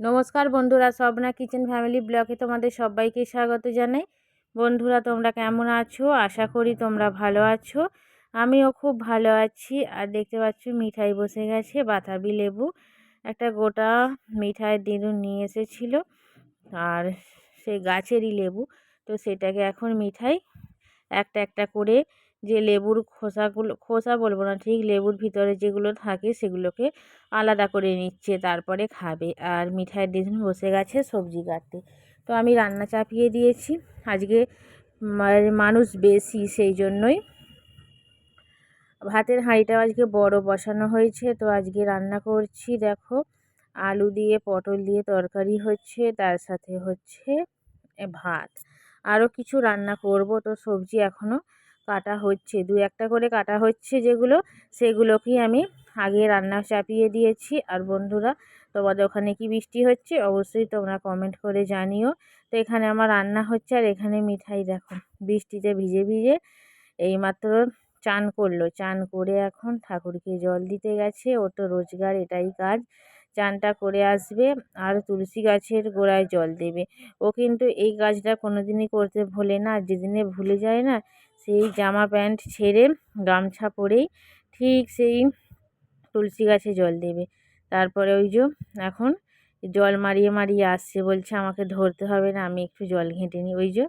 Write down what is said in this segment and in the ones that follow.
নমস্কার বন্ধুরা, Swapna kitchen family ব্লগে তোমাদের সবাইকে স্বাগত জানাই। বন্ধুরা, তোমরা কেমন আছো? আশা করি তোমরা ভালো আছো। আমিও খুব ভালো আছি। আর দেখতে পাচ্ছ, মিঠাই বসে গেছে, বাতাবি লেবু। একটা গোটা মিঠাই দিদুন নিয়ে এসেছিল। আর সেই গাছেরই লেবু। তো সেটাকে এখন মিঠাই একটা একটা করে যে লেবুর খোসাগুলো, খোসা বলব না, ঠিক লেবুর ভিতরে যেগুলো থাকে সেগুলোকে আলাদা করে নিচ্ছে, তারপরে খাবে। আর মিঠাইয়ের দিদিন বসে গেছে, সবজি কাটতে। তো আমি রান্না চাপিয়ে দিয়েছি। আজকে মানুষ বেশি, সেই জন্যই। ভাতের হাঁড়িটাও আজকে বড় বসানো হয়েছে। তো আজকে রান্না করছি, দেখো। আলু দিয়ে, পটল দিয়ে তরকারি হচ্ছে, তার সাথে হচ্ছে ভাত। আরও কিছু রান্না করব, তো সবজি এখনও কাটা হচ্ছে। দু একটা করে কাটা হচ্ছে যেগুলো, সেগুলোকেই আমি আগে রান্না চাপিয়ে দিয়েছি। আর বন্ধুরা, তোমাদের ওখানে কি বৃষ্টি হচ্ছে অবশ্যই তোমরা কমেন্ট করে জানিও। তো এখানে আমার রান্না হচ্ছে আর এখানে মিঠাই দেখো, বৃষ্টিতে ভিজে ভিজে এইমাত্র চান করল। চান করে এখন ঠাকুরকে জল দিতে গেছে ও তো রোজগার এটাই কাজ। চানটা করে আসবে আর তুলসী গাছের গোড়ায় জল দেবে। ও কিন্তু এই কাজটা কোনো দিনই করতে ভোলে না, যেদিনে ভুলে যায় না সেই জামা প্যান্ট ছেড়ে গামছা পরেই ঠিক সেই তুলসী গাছে জল দেবে। তারপরে ওই যে এখন জল মারিয়ে মারিয়ে আসছে বলছে, আমাকে ধরতে হবে না, আমি একটু জল ঘেঁটে নিই। ওই যে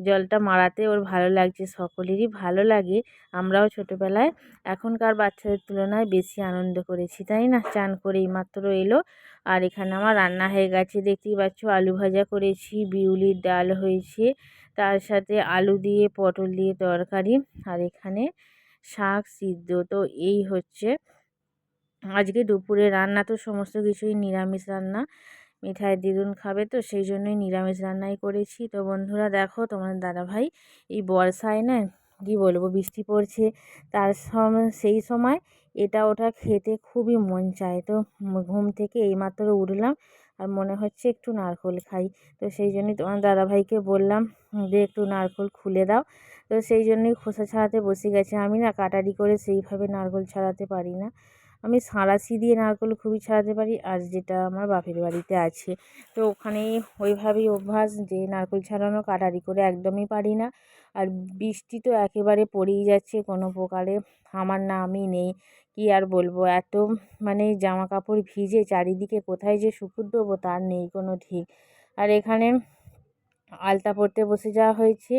জলটা মারাতে ওর ভালো লাগছে, সকলেরই ভালো লাগে। আমরাও ছোটোবেলায় এখনকার বাচ্চাদের তুলনায় বেশি আনন্দ করেছি, তাই না? চান করেই মাত্র এলো। আর এখানে আমার রান্না হয়ে গেছে, দেখতেই পাচ্ছ আলু ভাজা করেছি, বিউলির ডাল হয়েছে, তার সাথে আলু দিয়ে, পটল দিয়ে তরকারি, আর এখানে শাক সিদ্ধ। তো এই হচ্ছে। আজকে দুপুরে রান্না তো সমস্ত কিছুই নিরামিষ রান্না। মিঠাই দিদুন খাবে তো সেই জন্যই নিরামিষ রান্নাই করেছি। তো বন্ধুরা দেখো তোমার দাদাভাই এই বর্ষায় না কী বলব, বৃষ্টি পড়ছে তার সেই সময় এটা ওটা খেতে খুবই মন চায়। তো ঘুম থেকে এইমাত্র উঠলাম আর মনে হচ্ছে একটু নারকোল খাই। তো সেই জন্যই তোমার দাদাভাইকে বললাম যে একটু নারকোল খুলে দাও। তো সেই জন্যই খোসা ছাড়াতে বসে গেছে। আমি না কাটারি করে সেইভাবে নারকোল ছাড়াতে পারি না। আমি সাঁড়াশি দিয়ে নারকোল খুবই ছাড়াতে পারি আর যেটা আমার বাপের বাড়িতে আছে। তো ওখানে ওইভাবেই অভ্যাস যে নারকোল ছাড়ানো কাটারি করে একদমই পারি না। আর বৃষ্টি তো একেবারে পড়েই যাচ্ছে, কোনো প্রকারে থামার নামই নেই। কি আর বলব, এত মানে জামা কাপড় ভিজে চারিদিকে কোথায় যে শুকুর দেবো তার নেই কোনো ঠিক। আর এখানে আলতা পড়তে বসে যাওয়া হয়েছে।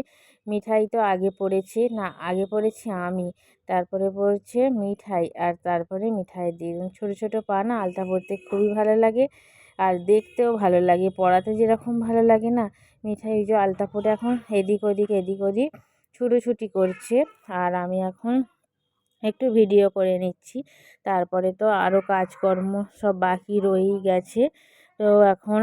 মিঠাই তো আগে পড়েছে। না, আগে পড়েছি আমি। তারপরে পড়ছে মিঠাই আর তারপরে মিঠাই দিয়ে। ছোটো ছোটো পা না আলতা পরতে খুবই ভালো লাগে আর দেখতেও ভালো লাগে। পড়াতে যেরকম ভালো লাগে না, মিঠাই যে আলতা পরে এখন এদিক ওদিক এদিক ওদিক ছুটোছুটি করছে। আর আমি এখন একটু ভিডিও করে নিচ্ছি। তারপরে তো আরও কাজকর্ম সব বাকি রয়েই গেছে। তো এখন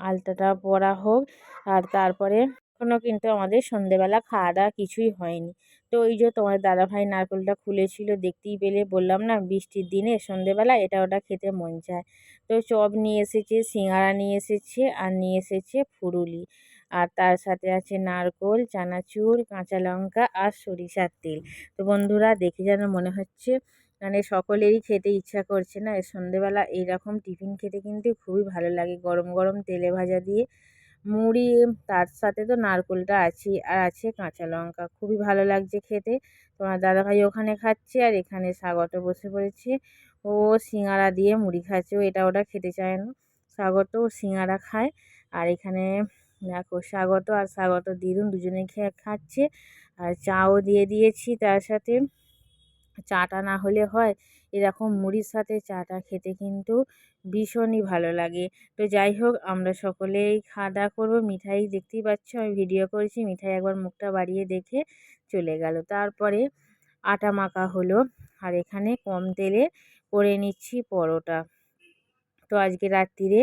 আলতাটা পরা হোক। আর তারপরে এখনও কিন্তু আমাদের সন্ধেবেলা খাওয়া দাওয়া কিছুই হয়নি। তো ওই যে তোমার দাদাভাই নারকেলটা খুলেছিল, দেখতেই পেলে। বললাম, না, বৃষ্টির দিনে সন্ধেবেলা এটা ওটা খেতে মন চায়। তো চপ নিয়ে এসেছে সিঙ্গারা নিয়ে এসেছে, আর নিয়ে এসেছে ফুরুলি। আর তার সাথে আছে নারকোল, চানাচুর, কাঁচা লঙ্কা আর সরিষার তেল। তো বন্ধুরা, দেখে যেন মনে হচ্ছে মানে সকলেরই খেতে ইচ্ছা করছে না। সন্ধেবেলা এইরকম টিফিন খেতে কিন্তু খুবই ভালো লাগে। গরম গরম তেলে ভাজা দিয়ে মুড়ি, তার সাথে তো নারকোলটা আছেই আর আছে কাঁচা লঙ্কা। খুবই ভালো লাগছে খেতে। তোমার দাদাভাই ওখানে খাচ্ছে, আর এখানে স্বাগত বসে পড়েছে। ও সিঙ্গারা দিয়ে মুড়ি খাচ্ছে। ও এটা ওটা খেতে চায় না। স্বাগত সিঙ্গারা খায়। আর এখানে দেখো স্বাগত আর স্বাগত দিদুন দুজনে খেয়ে খাচ্ছে। আর চাও দিয়ে দিয়েছি তার সাথে। চাটা না হলে হয়, এরকম মুড়ির সাথে চাটা খেতে কিন্তু ভীষণই ভালো লাগে। তো যাই হোক, আমরা সকলেই খাওয়া দাওয়া করব। মিঠাই দেখতেই পাচ্ছ, আমি ভিডিও করেছি, মিঠাই একবার মুখটা বাড়িয়ে দেখে চলে গেল। তারপরে আটা মাখা হলো, আর এখানে কম তেলে করে নিচ্ছি পরোটা। তো আজকে রাত্রিরে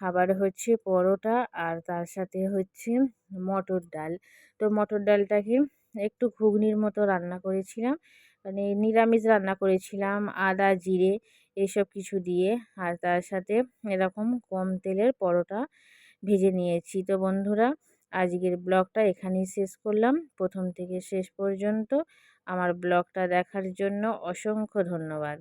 খাবার হচ্ছে পরোটা, আর তার সাথে হচ্ছে মটর ডাল। তো মটর ডালটাকে একটু ঘুগনির মতো রান্না করেছিলাম মানে নিরামিষ রান্না করেছিলাম, আদা, জিরে এসব কিছু দিয়ে। আর তার সাথে এরকম কম তেলের পরোটা ভেজে নিয়েছি। তো বন্ধুরা, আজকের ব্লগটা এখানেই শেষ করলাম। প্রথম থেকে শেষ পর্যন্ত আমার ব্লগটা দেখার জন্য অসংখ্য ধন্যবাদ।